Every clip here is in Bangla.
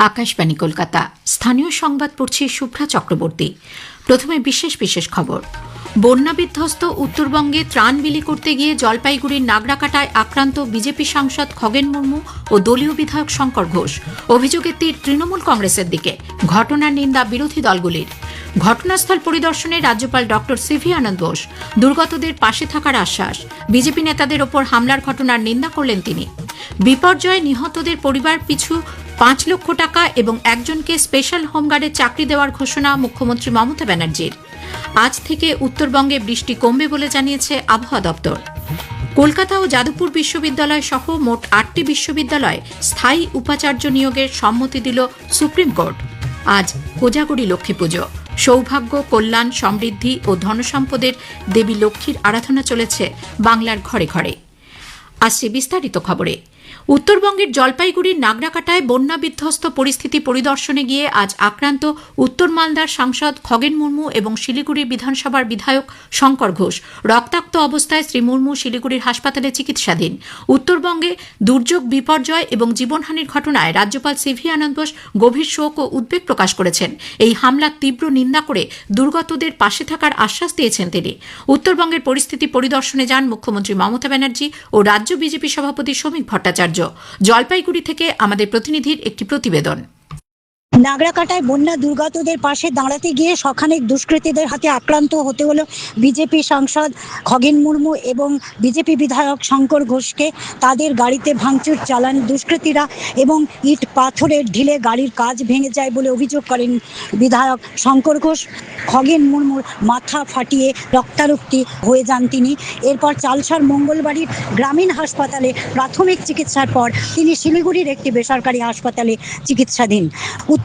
আকাশবাণী, কলকাতা। স্থানীয় সংবাদ পড়ছি শুভ্রা চক্রবর্তী। প্রথমে বিশেষ বিশেষ খবর। বন্যা বিধ্বস্ত উত্তরবঙ্গে ত্রাণ বিলি করতে গিয়ে জলপাইগুড়ির নাগরাকাটায় আক্রান্ত বিজেপি সাংসদ খগেন মুর্মু ও দলীয় বিধায়ক শঙ্কর ঘোষ। অভিযোগের তীর তৃণমূল কংগ্রেসের দিকে। ঘটনার নিন্দা বিরোধী দলগুলির। ঘটনাস্থল পরিদর্শনে রাজ্যপাল ডক্টর সিভি আনন্দ বোস দুর্গতদের পাশে থাকার আশ্বাস। বিজেপি নেতাদের ওপর হামলার ঘটনার নিন্দা করলেন তিনি। বিপর্যয়ে নিহতদের পরিবার পিছু পাঁচ লক্ষ টাকা এবং একজনকে স্পেশাল হোমগার্ডে চাকরি দেওয়ার ঘোষণা মুখ্যমন্ত্রী মমতা ব্যানার্জির। আজ থেকে উত্তরবঙ্গে বৃষ্টি কমবে বলে জানিয়েছে আবহাওয়া দপ্তর। কলকাতা ও যাদবপুর বিশ্ববিদ্যালয় সহ মোট আটটি বিশ্ববিদ্যালয়ে স্থায়ী উপাচার্য নিয়োগের সম্মতি দিল সুপ্রিম কোর্ট। আজ কোজাগরী লক্ষ্মী পুজো। সৌভাগ্য, কল্যাণ, সমৃদ্ধি ও ধনসম্পদের দেবী লক্ষ্মীর আরাধনা চলেছে বাংলার ঘরে ঘরে। আসছে বিস্তারিত খবরে। উত্তরবঙ্গের জলপাইগুড়ির নাগরাকাটায় বন্যা বিধ্বস্ত পরিস্থিতি পরিদর্শনে গিয়ে আজ আক্রান্ত উত্তর মালদার সাংসদ খগেন মুর্মু এবং শিলিগুড়ি বিধানসভার বিধায়ক শঙ্কর ঘোষ। রক্তাক্ত অবস্থায় শ্রী মুর্মু শিলিগুড়ির হাসপাতালে চিকিৎসাধীন। উত্তরবঙ্গে দুর্যোগ, বিপর্যয় এবং জীবনহানির ঘটনায় রাজ্যপাল সিভি আনন্দ বোস গভীর শোক ও উদ্বেগ প্রকাশ করেছেন। এই হামলার তীব্র নিন্দা করে দুর্গতদের পাশে থাকার আশ্বাস দিয়েছেন তিনি। উত্তরবঙ্গের পরিস্থিতি পরিদর্শনে যান মুখ্যমন্ত্রী মমতা ব্যানার্জি ও রাজ্য বিজেপি সভাপতি শ্রমিক ভট্টাচার্য। জলপাইগুড়ি থেকে আমাদের প্রতিনিধির একটি প্রতিবেদন। নাগরাকাটায় বন্যা দুর্গতদের পাশে দাঁড়াতে গিয়ে সখানেক দুষ্কৃতীদের হাতে আক্রান্ত হতে হলো বিজেপি সাংসদ খগেন মুর্মু এবং বিজেপি বিধায়ক শঙ্কর ঘোষকে। তাদের গাড়িতে ভাঙচুর চালান দুষ্কৃতীরা এবং ইট পাথরের ঢিলে গাড়ির কাজ ভেঙে যায় বলে অভিযোগ করেন বিধায়ক শঙ্কর ঘোষ। খগেন মুর্মুর মাথা ফাটিয়ে রক্তারক্তি হয়ে যান তিনি। এরপর চালসার মঙ্গলবাড়ির গ্রামীণ হাসপাতালে প্রাথমিক চিকিৎসার পর তিনি শিলিগুড়ির একটি বেসরকারি হাসপাতালে চিকিৎসাধীন।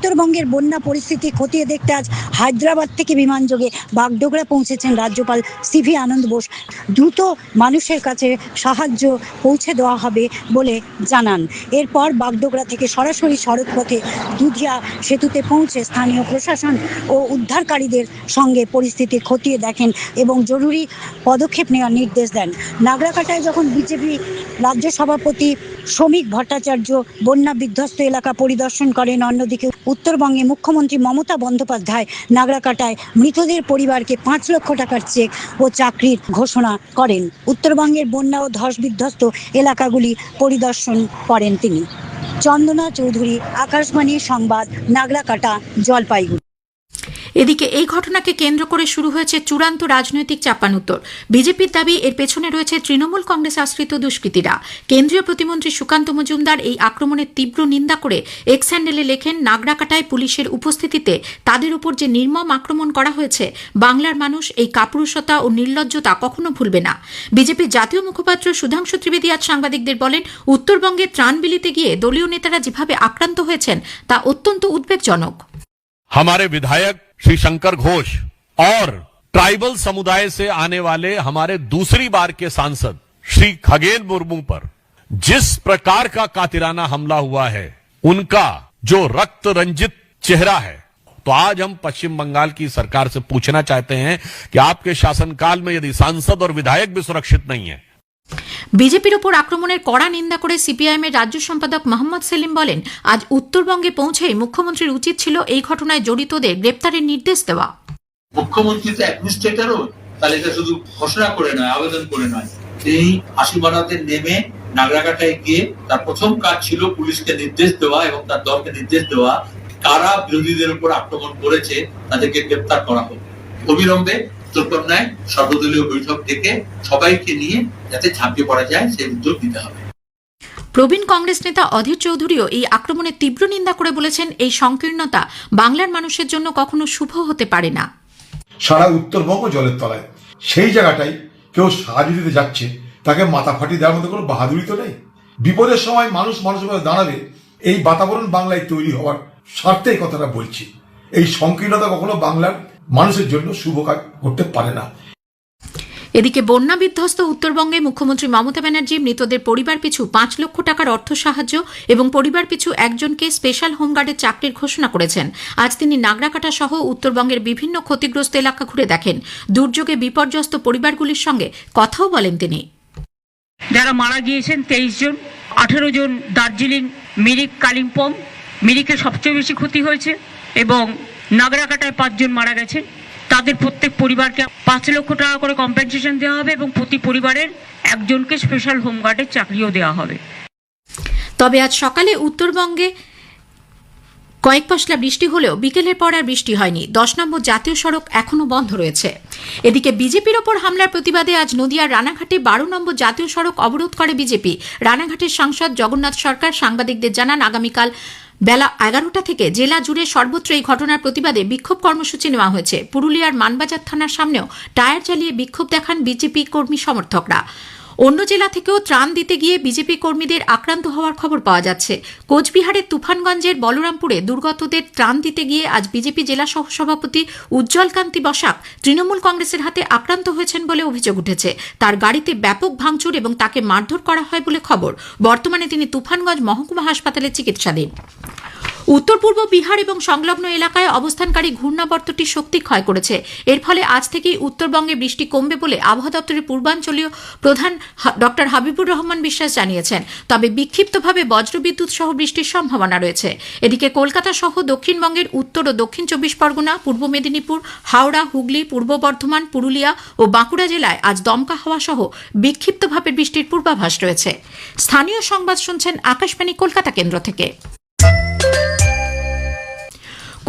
উত্তরবঙ্গের বন্যা পরিস্থিতি খতিয়ে দেখতে আজ হায়দ্রাবাদ থেকে বিমানযোগে বাগডোগরা পৌঁছেছেন রাজ্যপাল সিভি আনন্দ বোস। দ্রুত মানুষের কাছে সাহায্য পৌঁছে দেওয়া হবে বলে জানান। এরপর বাগডোগরা থেকে সরাসরি সড়কপথে দুধিয়া সেতুতে পৌঁছে স্থানীয় প্রশাসন ও উদ্ধারকারীদের সঙ্গে পরিস্থিতি খতিয়ে দেখেন এবং জরুরি পদক্ষেপ নেওয়ার নির্দেশ দেন। নাগরাকাটায় যখন বিজেপি রাজ্য সভাপতি শ্রমিক ভট্টাচার্য বন্যা বিধ্বস্ত এলাকা পরিদর্শন করেন। অন্যদিকে উত্তরবঙ্গে মুখ্যমন্ত্রী মমতা বন্দ্যোপাধ্যায় নাগরাকাটায় মৃতদের পরিবারকে পাঁচ লক্ষ টাকার চেক ও চাকরির ঘোষণা করেন। উত্তরবঙ্গের বন্যা ও ধস বিধ্বস্ত এলাকাগুলি পরিদর্শন করেন তিনি। চন্দনা চৌধুরী, আকাশবাণী সংবাদ, নাগরাকাটা, জলপাইগুড়ি। এদিকে এই ঘটনাকে কেন্দ্র করে শুরু হয়েছে চূড়ান্ত রাজনৈতিক চাপানুত্তর বিজেপির দাবি এর পেছনে রয়েছে তৃণমূল কংগ্রেস আশ্রিত দুষ্কৃতীরা কেন্দ্রীয় প্রতিমন্ত্রী সুকান্ত মজুমদার এই আক্রমণের তীব্র নিন্দা করে এক্স হ্যান্ডেলে লেখেন নাগরাকাটায় পুলিশের উপস্থিতিতে তাদের উপর যে নির্মম আক্রমণ করা হয়েছে বাংলার মানুষ এই কাপুরুষতা ও নির্লজ্জতা কখনো ভুলবে না বিজেপির জাতীয় মুখপাত্র সুধাংশু ত্রিবেদী আজ সাংবাদিকদের বলেন উত্তরবঙ্গে ত্রাণ বিলিতে গিয়ে দলীয় নেতারা যেভাবে আক্রান্ত হয়েছেন তা অত্যন্ত উদ্বেগজনক हमारे विधायक श्री शंकर घोष और ट्राइबल समुदाय से आने वाले हमारे दूसरी बार के सांसद श्री खगेन मुर्मू पर जिस प्रकार का कातिराना हमला हुआ है, उनका जो रक्त रंजित चेहरा है तो आज हम पश्चिम बंगाल की सरकार से पूछना चाहते हैं कि आपके शासनकाल में यदि सांसद और विधायक भी सुरक्षित नहीं है বিজেপির ওপর আক্রমণের কড়া নিন্দা করে সিপিআইএমের রাজ্য সম্পাদক মোহাম্মদ সেলিম বলেন, আজ উত্তরবঙ্গে পৌঁছেই মুখ্যমন্ত্রীর উচিত ছিল এই ঘটনায় জড়িতদের গ্রেপ্তারের নির্দেশ দেওয়া। মুখ্যমন্ত্রী তো অ্যাডমিনিস্ট্রেটরও, তাহলে এটা শুধু ঘোষণা করে নয়, আবেদন করে নয়। তিনি নেমে নাগরাকাটায় গিয়ে তার প্রথম কাজ ছিল পুলিশকে নির্দেশ দেওয়া এবং তার দলকে নির্দেশ দেওয়া, কারা বিরোধীদের উপর আক্রমণ করেছে তাদেরকে গ্রেপ্তার করা হোক। অবিলম্বে উত্তরকন্যায় সর্বদলীয় বৈঠক ডেকে সবাইকে নিয়ে যাতে ঝাঁপিয়ে পড়া যায় সেই উদ্যোগ দিতে হবে। প্রবীণ কংগ্রেস নেতা অধীর চৌধুরীও এই আক্রমণের তীব্র নিন্দা করে বলেছেন এই সংকীর্ণতা বাংলার মানুষের জন্য কখনো শুভ হতে পারে না। সারা উত্তরবঙ্গ জলের তলায়। সেই জায়গাটাই কেউ সাহায্য দিতে যাচ্ছে তাকে মাথা ফাটিয়ে দেওয়ার মতো কোনো বাহাদুরি তো নেই। বিপদের সময় মানুষ মানুষের মধ্যে দাঁড়াবে এই বাতাবরণ বাংলায় তৈরি হওয়ার স্বার্থে এই কথাটা বলছি। এই সংকীর্ণতা কখনো বাংলার মানুষের জন্য শুভ কাজ করতে পারে না। এদিকে বন্যা বিধ্বস্ত উত্তরবঙ্গে মুখ্যমন্ত্রী মমতা ব্যানার্জি মৃতদের পরিবার পিছু পাঁচ লক্ষ টাকার অর্থ সাহায্য এবং পরিবার পিছু একজনকে স্পেশাল হোমগার্ডের চাকরির ঘোষণা করেছেন। আজ তিনি নাগরাকাটা সহ উত্তরবঙ্গের বিভিন্ন ক্ষতিগ্রস্ত এলাকা ঘুরে দেখেন। দুর্যোগে বিপর্যস্ত পরিবারগুলির সঙ্গে কথাও বলেন তিনি। যারা মারা গিয়েছেন তেইশ জন আঠেরো জন দার্জিলিং মিরিক কালিম্পং মিরিকে সবচেয়ে বেশি ক্ষতি হয়েছে এবং নাগরাকাটায় পাঁচজন মারা গেছে। তাদের প্রত্যেক পরিবারকে পাঁচ লক্ষ টাকা করে কম্পেনসেশন দেওয়া হবে এবং প্রতি পরিবারের একজনকে স্পেশাল হোমগার্ডের চাকরিও দেওয়া হবে। তবে আজ সকালে উত্তরবঙ্গে কয়েক পশলা বৃষ্টি হলেও বিকেলের পর আর বৃষ্টি হয়নি। দশ নম্বর জাতীয় সড়ক এখনও বন্ধ রয়েছে। এদিকে বিজেপির ওপর হামলার প্রতিবাদে আজ নদিয়ার রানাঘাটে বারো নম্বর জাতীয় সড়ক অবরোধ করে বিজেপি। রানাঘাটের সাংসদ জগন্নাথ সরকার সাংবাদিকদের জানান, আগামীকাল বেলা এগারোটা থেকে জেলা জুড়ে সর্বত্র এই ঘটনার প্রতিবাদে বিক্ষোভ কর্মসূচি নেওয়া হয়েছে। পুরুলিয়ার মানবাজার থানার সামনেও টায়ার জ্বালিয়ে বিক্ষোভ দেখান বিজেপি কর্মী সমর্থকরা। অন্য জেলা থেকেও ত্রাণ দিতে গিয়ে বিজেপি কর্মীদের আক্রান্ত হওয়ার খবর পাওয়া যাচ্ছে। কোচবিহারের তুফানগঞ্জের বলরামপুরে দুর্গতদের ত্রাণ দিতে গিয়ে আজ বিজেপি জেলা সহসভাপতি উজ্জ্বল কান্তি বসাক তৃণমূল কংগ্রেসের হাতে আক্রান্ত হয়েছেন বলে অভিযোগ উঠেছে। তার গাড়িতে ব্যাপক ভাঙচুর এবং তাকে মারধর করা হয় বলে খবর। বর্তমানে তিনি তুফানগঞ্জ মহকুমা হাসপাতালে চিকিৎসাধীন। উত্তর পূর্ব বিহার এবং সংলগ্ন এলাকায় অবস্থানকারী ঘূর্ণাবর্তটি শক্তি ক্ষয় করেছে। এর ফলে আজ থেকেই উত্তরবঙ্গে বৃষ্টি কমবে বলে আবহাওয়া দপ্তরের পূর্বাঞ্চলীয় প্রধান ডক্টর হাবিবুর রহমান বিশ্বাস জানিয়েছেন। তবে বিক্ষিপ্তভাবে বজ্রবিদ্যুৎ সহ বৃষ্টির সম্ভাবনা রয়েছে। এদিকে কলকাতা সহ দক্ষিণবঙ্গের উত্তর ও দক্ষিণ চব্বিশ পরগনা, পূর্ব মেদিনীপুর, হাওড়া, হুগলি, পূর্ব বর্ধমান, পুরুলিয়া ও বাঁকুড়া জেলায় আজ দমকা হাওয়া সহ বিক্ষিপ্তভাবে বৃষ্টির পূর্বাভাস রয়েছে। স্থানীয় সংবাদ শুনছেন আকাশবাণী কলকাতা কেন্দ্র থেকে।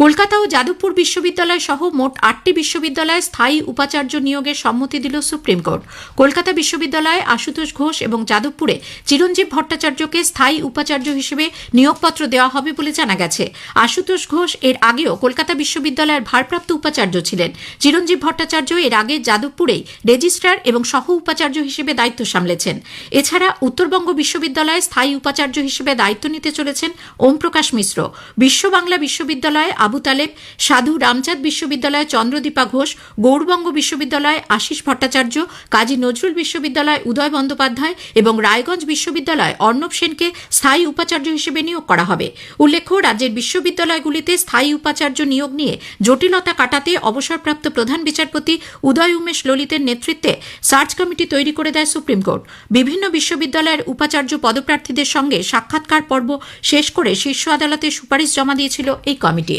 কলকাতা ও যাদবপুর বিশ্ববিদ্যালয় সহ মোট আটটি বিশ্ববিদ্যালয়ে স্থায়ী উপাচার্য নিয়োগের সম্মতি দিল সুপ্রিম কোর্ট। কলকাতা বিশ্ববিদ্যালয়ে আশুতোষ ঘোষ এবং যাদবপুরে চিরঞ্জীব ভট্টাচার্যকে স্থায়ী উপাচার্য হিসেবে নিয়োগপত্র দেওয়া হবে বলে জানা গেছে। আশুতোষ ঘোষ এর আগেও কলকাতা বিশ্ববিদ্যালয়ের ভারপ্রাপ্ত উপাচার্য ছিলেন। চিরঞ্জীব ভট্টাচার্য এর আগে যাদবপুরেই রেজিস্ট্রার এবং সহ উপাচার্য হিসেবে দায়িত্ব সামলেছেন। এছাড়া উত্তরবঙ্গ বিশ্ববিদ্যালয়ে স্থায়ী উপাচার্য হিসেবে দায়িত্ব নিতে চলেছেন ওমপ্রকাশ মিশ্র। বিশ্ব বাংলা বিশ্ববিদ্যালয়ে আবু তালেব, সাধু রামচাঁদ বিশ্ববিদ্যালয়ে চন্দ্রদীপা ঘোষ, গৌরবঙ্গ বিশ্ববিদ্যালয়ে আশিস ভট্টাচার্য, কাজী নজরুল বিশ্ববিদ্যালয় উদয় বন্দ্যোপাধ্যায় এবং রায়গঞ্জ বিশ্ববিদ্যালয়ে অর্ণব সেনকে স্থায়ী উপাচার্য হিসেবে নিয়োগ করা হবে। উল্লেখ্য, রাজ্যের বিশ্ববিদ্যালয়গুলিতে স্থায়ী উপাচার্য নিয়োগ নিয়ে জটিলতা কাটাতে অবসরপ্রাপ্ত প্রধান বিচারপতি উদয় উমেশ ললিতের নেতৃত্বে সার্চ কমিটি তৈরি করে দেয় সুপ্রিম কোর্ট। বিভিন্ন বিশ্ববিদ্যালয়ের উপাচার্য পদপ্রার্থীদের সঙ্গে সাক্ষাৎকার পর্ব শেষ করে শীর্ষ আদালতে সুপারিশ জমা দিয়েছিল এই কমিটি।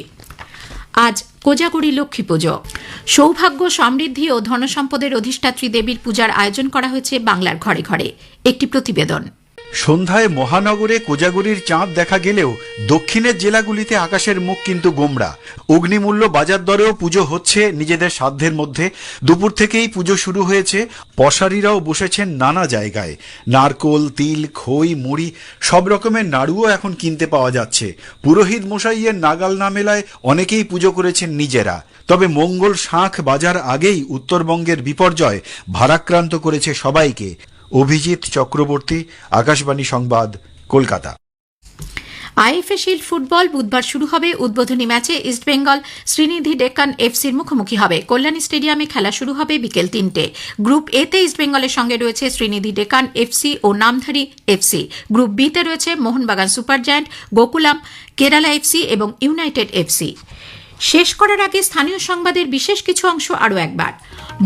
আজ কোজাগরি লক্ষ্মী পুজো। সৌভাগ্য, সমৃদ্ধি ও ধনসম্পদের অধিষ্ঠাত্রী দেবীর পূজার আয়োজন করা হয়েছে বাংলার ঘরে ঘরে। একটি প্রতিবেদন। সন্ধ্যায় মহানগরে কোজাগরির চাঁদ দেখা গেলেও দক্ষিণের জেলাগুলিতে আকাশের মুখ কিন্তু গোমরা অগ্নিমূল্য বাজার দরেও পুজো হচ্ছে নিজেদের সাধ্যের মধ্যে। দুপুর থেকেই পুজো শুরু হয়েছে। পশারিরাও বসেছেন নানা জায়গায়। নারকোল, তিল, খই, মুড়ি, সব রকমের নাড়ুও এখন কিনতে পাওয়া যাচ্ছে। পুরোহিত মশাইয়ের নাগাল না মেলায় অনেকেই পুজো করেছেন নিজেরা। তবে মঙ্গল শাঁখ বাজার আগেই উত্তরবঙ্গের বিপর্যয় ভারাক্রান্ত করেছে সবাইকে। অভিজিৎ চক্রবর্তী, আকাশবাণী সংবাদ, কলকাতা। আইএফএ শিল্ড ফুটবল বুধবার শুরু হবে। উদ্বোধনী ম্যাচে ইস্টবেঙ্গল শ্রীনিধি ডেকান এফসির মুখোমুখি হবে। কল্যাণী স্টেডিয়ামে খেলা শুরু হবে বিকেল তিনটে। গ্রুপ এ তে ইস্টবেঙ্গলের সঙ্গে রয়েছে শ্রীনিধি ডেকান এফসি ও নামধারী এফসি। গ্রুপ বি তে রয়েছে Mohun Bagan super giant, Gokulam, Kerala FC এবং ইউনাইটেড এফসি। শেষ করার আগে স্থানীয় সংবাদের বিশেষ কিছু অংশ আরও একবার।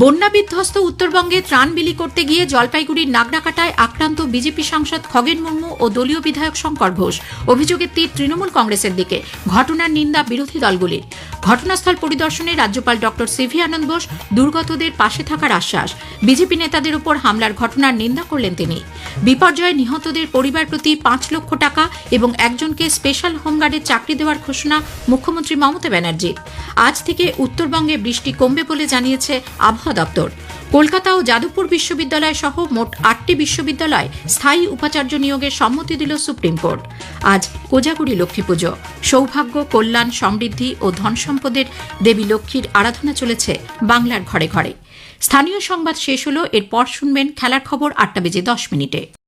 বন্যা বিধ্বস্ত উত্তরবঙ্গে ত্রাণ বিলি করতে গিয়ে জলপাইগুড়ির নাগরাকাটায় আক্রান্ত বিজেপি সাংসদ খগেন মুর্মু ও দলীয় বিধায়ক শঙ্কর ঘোষ। অভিযোগের তীর তৃণমূল কংগ্রেসের দিকে। ঘটনার নিন্দা বিরোধী দলগুলির। ঘটনাস্থল পরিদর্শনে রাজ্যপাল ডক্টর সিভি আনন্দ বোস দুর্গতদের পাশে থাকার আশ্বাস। বিজেপি নেতাদের উপর হামলার ঘটনার নিন্দা করলেন তিনি। বিপর্যয়ে নিহতদের পরিবার প্রতি পাঁচ লক্ষ টাকা এবং একজনকে স্পেশাল হোমগার্ডের চাকরি দেওয়ার ঘোষণা মুখ্যমন্ত্রী মমতা ব্যানার্জির। আজ থেকে উত্তরবঙ্গে বৃষ্টি কমবে বলে জানিয়েছে আবহাওয়া দপ্তর কলকাতা ও যাদবপুর বিশ্ববিদ্যালয় সহ মোট আটটি বিশ্ববিদ্যালয় স্থায়ী উপাচার্য নিয়োগের সম্মতি দিল সুপ্রিম কোর্ট। আজ কোজাগুড়ি লক্ষ্মী পুজো। সৌভাগ্য, কল্যাণ, সমৃদ্ধি ও ধন সম্পদের দেবী লক্ষ্মীর আরাধনা চলেছে বাংলার ঘরে ঘরে। স্থানীয় সংবাদ শেষ হল, এরপর শুনবেন খেলার খবর আটটা বেজে দশ মিনিটে।